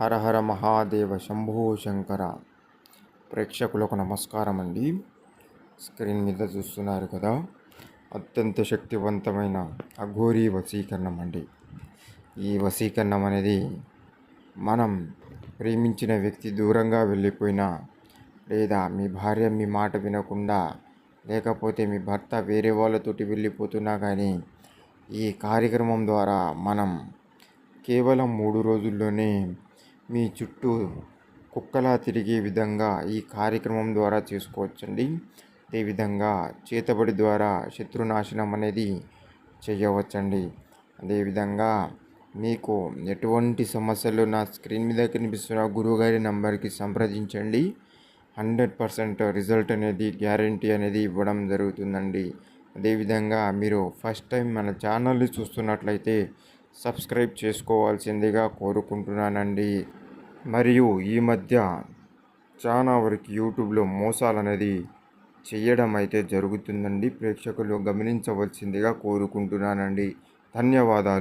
హర హర మహాదేవ శంభో శంకర. ప్రేక్షకులకు నమస్కారం అండి స్క్రీన్ మీద చూస్తున్నారు కదా అత్యంత శక్తివంతమైన అఘోరీ వశీకరణం అండి. ఈ వశీకరణం అనేది మనం ప్రేమించిన వ్యక్తి దూరంగా వెళ్ళిపోయినా లేదా మీ భార్య మీ మాట వినకుండా లేకపోతే మీ భర్త వేరే వాళ్ళతోటి వెళ్ళిపోతున్నా కానీ ఈ కార్యక్రమం ద్వారా మనం కేవలం మూడు రోజుల్లోనే మీ చుట్టూ కుక్కలా తిరిగే విధంగా ఈ కార్యక్రమం ద్వారా చేసుకోవచ్చండి. అదేవిధంగా చేతబడి ద్వారా శత్రునాశనం అనేది చేయవచ్చండి. అదేవిధంగా మీకు ఎటువంటి సమస్యలు నా స్క్రీన్ మీద కనిపిస్తున్న గురువుగారి నంబర్కి సంప్రదించండి. హండ్రెడ్ పర్సెంట్ రిజల్ట్ అనేది గ్యారంటీ అనేది ఇవ్వడం జరుగుతుందండి. అదేవిధంగా మీరు ఫస్ట్ టైం మన ఛానల్ని చూస్తున్నట్లయితే సబ్స్క్రైబ్ చేసుకోవాల్సిందిగా కోరుకుంటున్నానండి. మరియు ఈ మధ్య చాలా వరకు యూట్యూబ్లో మోసాలు అనేది చేయడం అయితే జరుగుతుందండి. ప్రేక్షకులు గమనించవలసిందిగా కోరుకుంటున్నానండి. ధన్యవాదాలు.